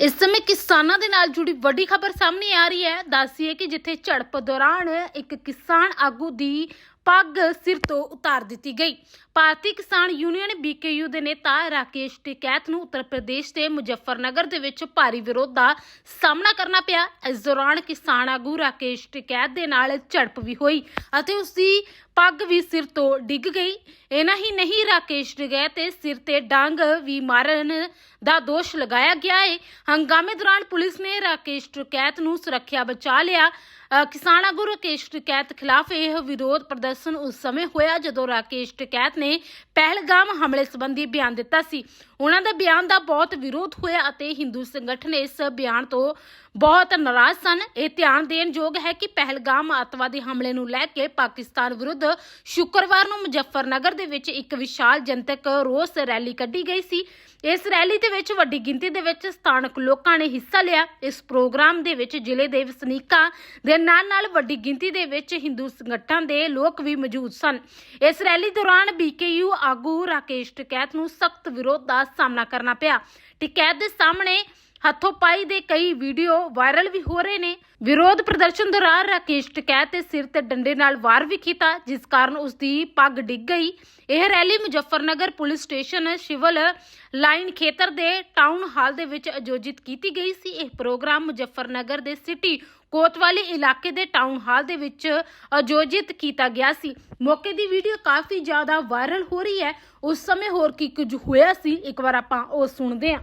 ਇਸ ਸਮੇਂ ਕਿਸਾਨਾਂ ਦੇ ਨਾਲ ਜੁੜੀ ਵੱਡੀ ਖਬਰ ਸਾਹਮਣੇ ਆ ਰਹੀ ਹੈ। ਦੱਸੀਏ ਕਿ ਜਿੱਥੇ ਝੜਪ ਦੌਰਾਨ ਇੱਕ ਕਿਸਾਨ ਆਗੂ ਦੀ ਪੱਗ ਸਿਰ ਤੋਂ ਉਤਾਰ ਦਿੱਤੀ ਗਈ। ਭਾਰਤੀ ਕਿਸਾਨ ਯੂਨੀਅਨ ਬੀਕੇਯੂ ਦੇ ਨੇਤਾ ਰਾਕੇਸ਼ ਟਿਕੈਤ ਨੂੰ ਉੱਤਰ ਪ੍ਰਦੇਸ਼ ਦੇ ਮੁਜ਼ੱਫਰਨਗਰ ਦੇ ਵਿੱਚ ਭਾਰੀ ਵਿਰੋਧ ਦਾ ਸਾਹਮਣਾ ਕਰਨਾ ਪਿਆ। ਇਸ ਦੌਰਾਨ ਕਿਸਾਨ ਆਗੂ ਰਾਕੇਸ਼ ਟਿਕੈਤ ਦੇ ਨਾਲ ਝੜਪ ਵੀ ਹੋਈ ਅਤੇ ਉਸ ਦੀ ਪੱਗ ਵੀ ਸਿਰ ਤੋਂ ਡਿੱਗ ਗਈ। ਇਹਨਾਂ ਹੀ ਨਹੀਂ, ਰਾਕੇਸ਼ ਟਿਕੈਤ ਤੇ ਸਿਰ ਤੇ ਡਾਂਗ ਵੀ ਮਾਰਨ ਦਾ ਦੋਸ਼ ਲਗਾਇਆ ਗਿਆ ਹੈ। ਹੰਗਾਮੇ ਦੌਰਾਨ ਪੁਲਿਸ ਨੇ ਰਾਕੇਸ਼ ਟਿਕੈਤ ਨੂੰ ਸੁਰੱਖਿਆ ਬਚਾ ਲਿਆ। ਕਿਸਾਨ ਆਗੂ ਰਾਕੇਸ਼ ਟਕੈਤ ਖਿਲਾਫ ਇਹ ਵਿਰੋਧ ਪ੍ਰਦਰਸ਼ਨ ਉਸ ਸਮੇਂ ਹੋਇਆ ਜਦੋਂ ਰਾਕੇਸ਼ ਟਕੈਤ ਨੇ ਪਹਿਲਗਾਮ ਹਮਲੇ ਸੰਬੰਧੀ ਬਿਆਨ ਦਿੱਤਾ ਸੀ। ਉਹਨਾਂ ਦਾ ਬਿਆਨ ਦਾ ਬਹੁਤ ਵਿਰੋਧ ਹੋਇਆ ਅਤੇ ਹਿੰਦੂ ਸੰਗਠਨ ਇਸ ਬਿਆਨ ਤੋਂ ਬਹੁਤ ਨਾਰਾਜ਼ ਸਨ। ਇਹ ਧਿਆਨ ਦੇਣ ਯੋਗ ਹੈ ਕਿ ਪਹਿਲਗਾਮ ਅੱਤਵਾਦੀ ਹਮਲੇ ਨੂੰ ਲੈ ਕੇ ਪਾਕਿਸਤਾਨ ਵਿਰੁੱਧ ਸ਼ੁੱਕਰਵਾਰ ਨੂੰ ਮੁਜ਼ੱਫਰਨਗਰ ਦੇ ਵਿੱਚ ਇੱਕ ਵਿਸ਼ਾਲ ਜਨਤਕ ਰੋਸ ਰੈਲੀ ਕੱਢੀ ਗਈ ਸੀ। ਇਸ ਰੈਲੀ ਦੇ ਵਿੱਚ ਵੱਡੀ ਗਿਣਤੀ ਦੇ ਵਿੱਚ ਸਥਾਨਕ ਲੋਕਾਂ ਨੇ ਹਿੱਸਾ ਲਿਆ। ਇਸ ਪ੍ਰੋਗਰਾਮ ਦੇ ਵਿੱਚ ਜ਼ਿਲ੍ਹੇ ਦੇ ਵਸਨੀਕਾਂ ਦੇ ਨਾਲ ਨਾਲ ਵੱਡੀ ਗਿਣਤੀ ਦੇ ਵਿੱਚ ਹਿੰਦੂ ਸੰਗਠਨ ਦੇ ਲੋਕ ਵੀ ਮੌਜੂਦ ਸਨ। ਇਸ ਰੈਲੀ ਦੌਰਾਨ ਬੀਕੇਯੂ ਆਗੂ ਰਾਕੇਸ਼ ਟਿਕੈਤ ਨੂੰ ਸਖਤ ਵਿਰੋਧ ਦਾ ਸਾਹਮਣਾ ਕਰਨਾ ਪਿਆ। ਟਿਕੈਤ ਦੇ ਸਾਹਮਣੇ ਹੱਥੋਂ ਪਾਈ ਦੇ ਕਈ ਵੀਡੀਓ ਵਾਇਰਲ ਵੀ ਹੋ ਰਹੇ ਨੇ। ਵਿਰੋਧ ਪ੍ਰਦਰਸ਼ਨ ਦੌਰਾਨ ਰਾਕੇਸ਼ ਟਿਕੈਤ ਦੇ ਸਿਰ ਤੇ ਡੰਡੇ ਨਾਲ ਵਾਰ ਵੀ ਕੀਤਾ, ਜਿਸ ਕਾਰਨ ਉਸ ਦੀ ਪੱਗ ਡਿੱਗ ਗਈ। ਇਹ rally Muzaffarnagar police station civil line ਖੇਤਰ ਦੇ ਟਾਊਨ ਹਾਲ ਦੇ ਵਿੱਚ ਆਯੋਜਿਤ ਕੀਤੀ ਗਈ ਸੀ। ਇਹ ਪ੍ਰੋਗਰਾਮ ਮੁਜ਼ੱਫਰਨਗਰ ਦੇ ਸਿਟੀ ਕੋਤਵਾਲੀ ਇਲਾਕੇ ਦੇ ਟਾਊਨ ਹਾਲ ਦੇ ਵਿੱਚ ਆਯੋਜਿਤ ਕੀਤਾ ਗਿਆ ਸੀ। ਮੌਕੇ ਦੀ ਵੀਡੀਓ ਕਾਫੀ ਜ਼ਿਆਦਾ ਵਾਇਰਲ ਹੋ ਰਹੀ ਹੈ। ਉਸ ਸਮੇਂ ਹੋਰ ਕੀ ਕੁਝ ਹੋਇਆ ਸੀ, ਇੱਕ ਵਾਰ ਆਪਾਂ ਉਹ ਸੁਣਦੇ ਹਾਂ।